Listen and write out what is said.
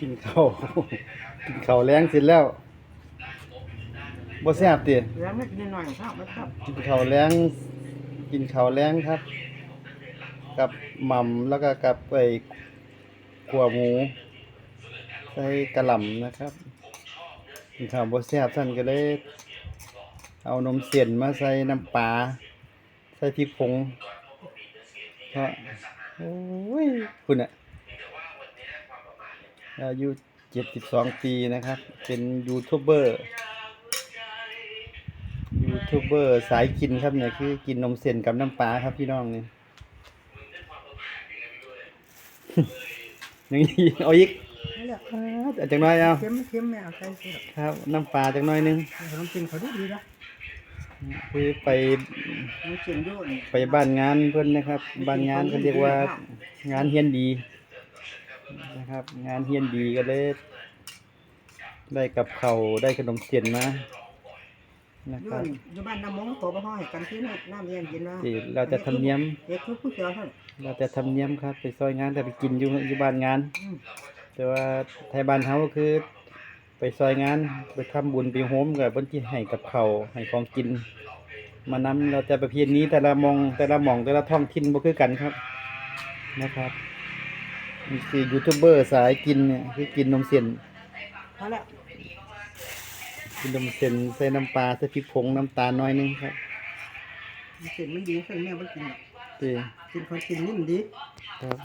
กินข้าวกินข้าวแรงเสร็จแล้วบ่แซ่บติแล้วไม่กินหน่อยครับไม่ครับกินข้าวแรงกินข้าวแรงครับ กับหม่ำแล้วก็กับไอ้ขัวหมูใส่กะหล่ำนะครับกินข้าวบ่แซ่บท่านก็เลยเอานมเส้นมาใส่น้ำปลาใส่พริกผงก็ โอ้ยคุณอะอายุ72ปีนะครับ เป็นยูทูบเบอร์ ยูทูบเบอร์สายกินครับเนี่ยคือกินนมเส้นกับน้ำปลาครับพี่น้องเนี่ยยังอีกเอาอีกนี่แหละอาจังน้อยเอาเค็มเค็มไม่เอาใส่สิครับ น้ำปลาจังน้อยหนึงขนมจีนเขาดูดีนะ คือไปมีเค็มด้วยไปบ้านงานเพิ่นนะครับ บ้านงานเขาเรียกว่างานเฮียนดีนะครับ งานเฮียนดีก็เลยได้กับเขาวได้ขนมเส้นมานะคด้วรับยอยู่บ้านน้ำมงโตมาห้อยกันที่นี่น้ำเย็นเย็นนะที่เราจะทำเนียมเด็กทุกผู้เชี่ยวท่านเราจะทำเนียมครับ ไปซอยงานแต่ไปกินอยู่อยู่บ้านงานอืมแต่ว่าไทยบ้านเฮาก็คือ ไปซอยงานไปทำบุญไปโฮมกับเพิ่นที่ให้กับเขาวให้ของกิน มานำเราจะประเพณีแต่ละหมองแต่ละหม่องแต่ละท้องถิ่นบ่คือกันครับนะครับนี่คือยูทูบเบอร์สายกินเนี่ยคือกินนมเส้นพอแล้วกินนมเส้นใส่น้ำปลาใส่พริกผงน้ำตาลน้อยหนึงครับเค็มมันดีเส้นแม่มันกินที่กินคนกินนิ่มดีครับ